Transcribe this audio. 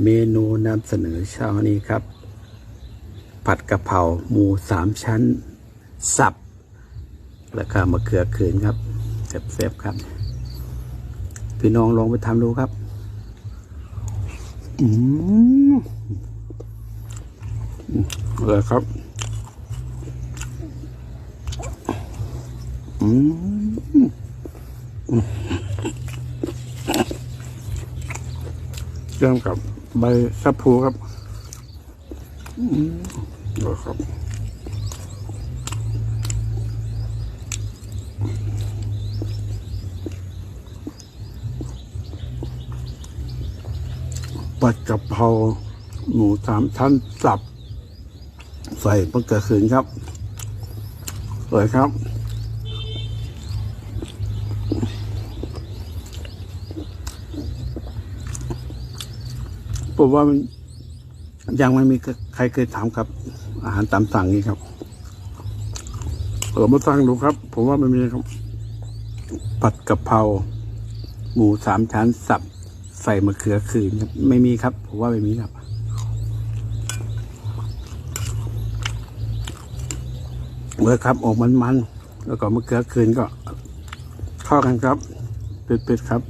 เมนูนำเสนอเช้านี้ครับ ผัดกะเพราหมูสามชั้น สับแล้วก็มะเขือขืนครับแซ่บๆครับ พี่น้องลองไปทำดูครับ อืมเลยครับ อืมเริ่มกับ ใบชะพูครับอืมเลยครับผัดกะเพราหมูสามชั้นสับ ใส่มะเขือขืนครับเลยครับ ผมว่ายังไม่มีใครเคยถามครับ อาหารตามสั่งนี้ครับเออมาสั่งดูครับ ผมว่าไม่มีครับ ผัดกะเพราหมูสามชั้นสับ ใส่มะเขือคืนครับไม่มีครับ ผมว่าไม่มีครับเลยครับออกมันๆแล้วก็มะเขือคืนก็เข้ากันครับเป็ดๆครับ